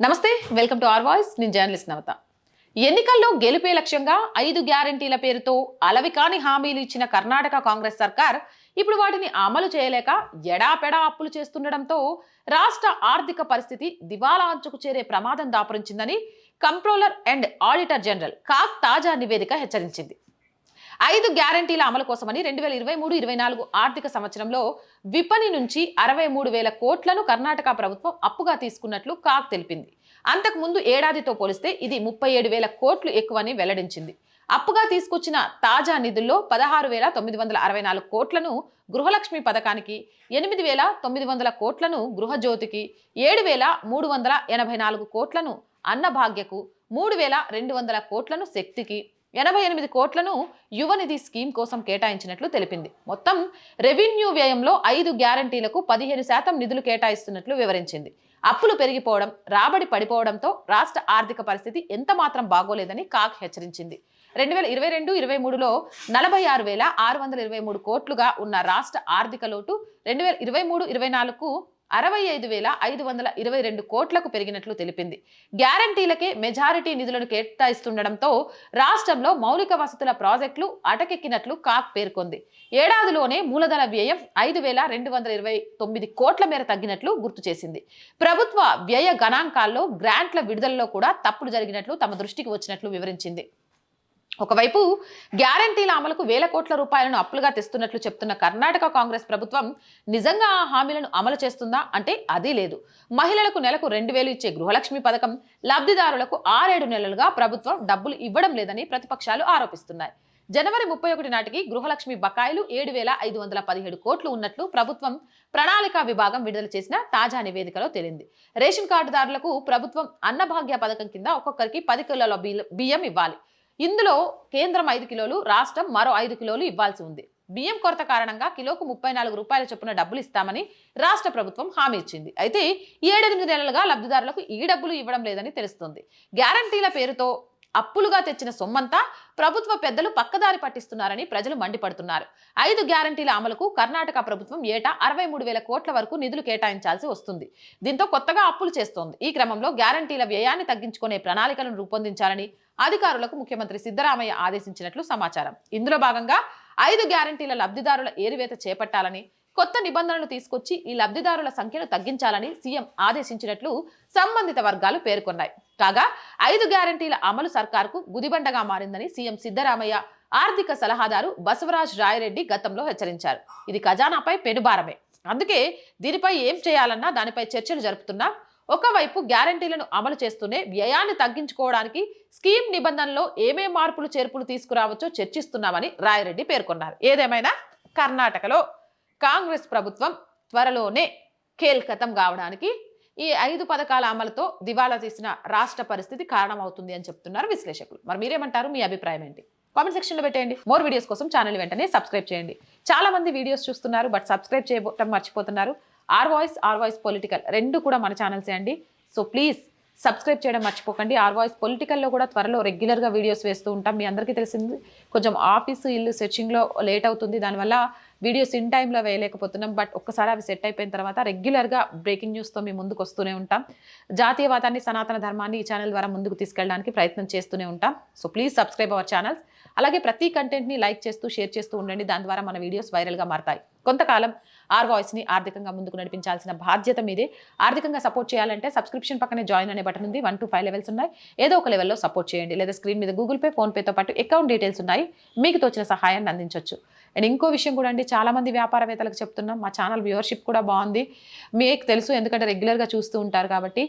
నమస్తే welcome to R voice. నేను journalist Navata. ఎన్నికల్లో గెలిపే లక్ష్యంగా ఐదు గ్యారంటీల పేరుతో అలవికాని హామీలు ఇచ్చిన కర్ణాటక కాంగ్రెస్ సర్కార్ ఇప్పుడు వాటిని అమలు చేయలేక ఎడాపెడా అప్పులు చేస్తుండటంతో రాష్ట్ర ఆర్థిక పరిస్థితి దివాలా అంచుకు చేరే ప్రమాదం దాపురించిందని controller and auditor general CAG తాజా నివేదిక హెచ్చరించింది. ఐదు గ్యారంటీల అమలు కోసమని రెండు వేల ఇరవై మూడు ఇరవై నాలుగు ఆర్థిక సంవత్సరంలో విపణి నుంచి అరవై మూడు వేల కోట్లను కర్ణాటక ప్రభుత్వం అప్పుగా తీసుకున్నట్లు కాక్ తెలిపింది. అంతకుముందు ఏడాదితో పోలిస్తే ఇది ముప్పై ఏడు వేల కోట్లు ఎక్కువని వెల్లడించింది. అప్పుగా తీసుకొచ్చిన తాజా నిధుల్లో పదహారు వేల తొమ్మిది వందల అరవై నాలుగు కోట్లను గృహలక్ష్మి పథకానికి ఎనిమిది వేల తొమ్మిది వందల కోట్లను గృహజ్యోతికి ఏడు వేల మూడు వందల ఎనభై నాలుగు కోట్లను అన్నభాగ్యకు మూడు వేల రెండు వందల కోట్లను శక్తికి ఎనభై ఎనిమిది కోట్లను యువనిధి స్కీమ్ కోసం కేటాయించినట్లు తెలిపింది. మొత్తం రెవెన్యూ వ్యయంలో ఐదు గ్యారంటీలకు పదిహేను శాతం నిధులు కేటాయిస్తున్నట్లు వివరించింది. అప్పులు పెరిగిపోవడం రాబడి పడిపోవడంతో రాష్ట్ర ఆర్థిక పరిస్థితి ఎంత మాత్రం బాగోలేదని కాక్ హెచ్చరించింది. రెండు వేల ఇరవై రెండు ఇరవై మూడులో నలభై ఆరు వేల ఆరు వందల ఇరవై మూడు కోట్లుగా ఉన్న రాష్ట్ర ఆర్థిక లోటు రెండు వేల ఇరవై మూడు ఇరవై నాలుగు అరవై ఐదు వేల ఐదు వందల ఇరవై రెండు కోట్లకు పెరిగినట్లు తెలిపింది. గ్యారంటీలకే మెజారిటీ నిధులను కేటాయిస్తుండటంతో రాష్ట్రంలో మౌలిక వసతుల ప్రాజెక్టులు అటకెక్కినట్లు కాక్ పేర్కొంది. ఏడాదిలోనే మూలధన వ్యయం ఐదు వేల రెండు వందల ఇరవై తొమ్మిది కోట్ల మేర తగ్గినట్లు గుర్తు చేసింది. ప్రభుత్వ వ్యయ గణాంకాల్లో గ్రాంట్ల విడుదలలో కూడా తప్పులు జరిగినట్లు తమ దృష్టికి వచ్చినట్లు వివరించింది. ఒకవైపు గ్యారంటీల అమలుకు వేల కోట్ల రూపాయలను అప్పులుగా తెస్తున్నట్లు చెప్తున్న కర్ణాటక కాంగ్రెస్ ప్రభుత్వం నిజంగా ఆ హామీలను అమలు చేస్తుందా అంటే అదీ లేదు. మహిళలకు నెలకు రెండు వేలు ఇచ్చే గృహలక్ష్మి పథకం లబ్ధిదారులకు ఆరేడు నెలలుగా ప్రభుత్వం డబ్బులు ఇవ్వడం లేదని ప్రతిపక్షాలు ఆరోపిస్తున్నాయి. జనవరి ముప్పై ఒకటి నాటికి గృహలక్ష్మి బకాయిలు ఏడు వేల ఐదు వందల పదిహేడు కోట్లు ఉన్నట్లు ప్రభుత్వం ప్రణాళికా విభాగం విడుదల చేసిన తాజా నివేదికలో తేలింది. రేషన్ కార్డుదారులకు ప్రభుత్వం అన్నభాగ్య పథకం కింద ఒక్కొక్కరికి పది కిలోల బియ్యం ఇవ్వాలి. ఇందులో కేంద్రం ఐదు కిలోలు రాష్ట్రం మరో ఐదు కిలోలు ఇవ్వాల్సి ఉంది. బియ్యం కొరత కారణంగా కిలోకు ముప్పై నాలుగు రూపాయల చొప్పున డబ్బులు ఇస్తామని రాష్ట్ర ప్రభుత్వం హామీ ఇచ్చింది. అయితే ఏడెనిమిది నెలలుగా లబ్ధిదారులకు ఈ డబ్బులు ఇవ్వడం లేదని తెలుస్తుంది. గ్యారంటీల పేరుతో అప్పులుగా తెచ్చిన సొమ్మంతా ప్రభుత్వ పెద్దలు పక్కదారి పట్టిస్తున్నారని ప్రజలు మండిపడుతున్నారు. ఐదు గ్యారంటీల అమలుకు కర్ణాటక ప్రభుత్వం ఏటా అరవై మూడు వేల కోట్ల వరకు నిధులు కేటాయించాల్సి వస్తుంది. దీంతో కొత్తగా అప్పులు చేస్తోంది. ఈ క్రమంలో గ్యారంటీల వ్యయాన్ని తగ్గించుకునే ప్రణాళికలను రూపొందించాలని అధికారులకు ముఖ్యమంత్రి సిద్ధరామయ్య ఆదేశించినట్లు సమాచారం. ఇందులో భాగంగా ఐదు గ్యారంటీల లబ్ధిదారుల ఏరివేత చేపట్టాలని కొత్త నిబంధనలు తీసుకొచ్చి ఈ లబ్ధిదారుల సంఖ్యను తగ్గించాలని సీఎం ఆదేశించినట్లు సంబంధిత వర్గాలు పేర్కొన్నాయి. కాగా ఐదు గ్యారంటీల అమలు సర్కార్కు గుదిబండగా మారిందని సీఎం సిద్ధరామయ్య ఆర్థిక సలహాదారు బసవరాజ్ రాయరెడ్డి గతంలో హెచ్చరించారు. ఇది ఖజానాపై పెనుభారమే. అందుకే దీనిపై ఏం చేయాలన్నా దానిపై చర్చలు జరుపుతున్నా ఒకవైపు గ్యారంటీలను అమలు చేస్తూనే వ్యయాన్ని తగ్గించుకోవడానికి స్కీమ్ నిబంధనలో ఏమేం మార్పులు చేర్పులు తీసుకురావచ్చో చర్చిస్తున్నామని రాయరెడ్డి పేర్కొన్నారు. ఏదేమైనా? కర్ణాటకలో కాంగ్రెస్ ప్రభుత్వం త్వరలోనే కేల్కతం కావడానికి ఈ ఐదు పథకాల అమలుతో దివాలా తీసిన రాష్ట్ర పరిస్థితి కారణమవుతుంది అని చెప్తున్నారు విశ్లేషకులు. మరి మీరేమంటారు? మీ అభిప్రాయం ఏంటి? కామెంట్ సెక్షన్లో పెట్టేయండి. మోర్ వీడియోస్ కోసం ఛానల్ వెంటనే సబ్స్క్రైబ్ చేయండి. చాలా మంది వీడియోస్ చూస్తున్నారు బట్ సబ్స్క్రైబ్ చేయడం మర్చిపోతున్నారు. R voice R voice political రెండు కూడా మన ఛానల్సే అండి. సో ప్లీజ్ సబ్స్క్రైబ్ చేయడం మర్చిపోకండి. ఆర్ వాయిస్ పొలిటికల్లో కూడా త్వరలో రెగ్యులర్గా వీడియోస్ వేస్తూ ఉంటాం. మీ అందరికీ తెలిసింది కొంచెం ఆఫీసు ఇల్లు సెర్చింగ్లో లేట్ అవుతుంది. దానివల్ల వీడియోస్ ఇన్ టైంలో వేయలేకపోతున్నాం. బట్ ఒక్కసారి అవి సెట్ అయిపోయిన తర్వాత రెగ్యులర్గా బ్రేకింగ్ న్యూస్తో మీ ముందుకు వస్తూనే ఉంటాం. జాతీయవాదాన్ని సనాతన ధర్మాన్ని ఈ ఛానల్ ద్వారా ముందుకు తీసుకెళ్ళడానికి ప్రయత్నం చేస్తూనే ఉంటాం. So please subscribe our channels. అలాగే ప్రతి కంటెంట్ని లైక్ చేస్తూ షేర్ చేస్తూ ఉండండి. దాని ద్వారా మన వీడియోస్ వైరల్గా మారతాయి. కొంతకాలం ఆర్ వాయిస్ని ఆర్థికంగా ముందుకు నడిపించాల్సిన బాధ్యత మీదే. ఆర్థికంగా సపోర్ట్ చేయాలంటే సబ్స్క్రిప్షన్ పక్కనే జాయిన్ అనే బటన్ ఉంది. వన్ టు ఫైవ్ లెవెల్స్ ఉన్నాయి. ఏదో ఒక లెవెల్లో సపోర్ట్ చేయండి. లేదా స్క్రీన్ మీద గూగుల్ పే ఫోన్పేతో పాటు అకౌంట్ డీటెయిల్స్ ఉన్నాయి. మీకు తోచిన సహాయాన్ని అందించవచ్చు అండ్ ఇంకో విషయం కూడా అండి చాలామంది వ్యాపారవేత్తలకు చెప్తున్నాం మా ఛానల్ వ్యూవర్షిప్ కూడా బాగుంది. మీకు తెలుసు ఎందుకంటే రెగ్యులర్గా చూస్తూ ఉంటారు కాబట్టి.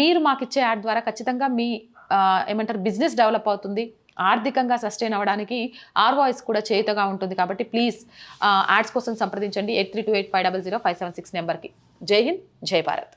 మీరు మాకు ఇచ్చే యాడ్ ద్వారా ఖచ్చితంగా మీ ఏమంటారు బిజినెస్ డెవలప్ అవుతుంది. ఆర్థికంగా సస్టైన్ అవ్వడానికి ఆర్వాయిస్ కూడా చేతగా ఉంటుంది కాబట్టి ప్లీజ్ యాడ్స్ కోసం సంప్రదించండి. Eight three two eight five double zero five seven six నెంబర్కి. జై హింద్ జై భారత్.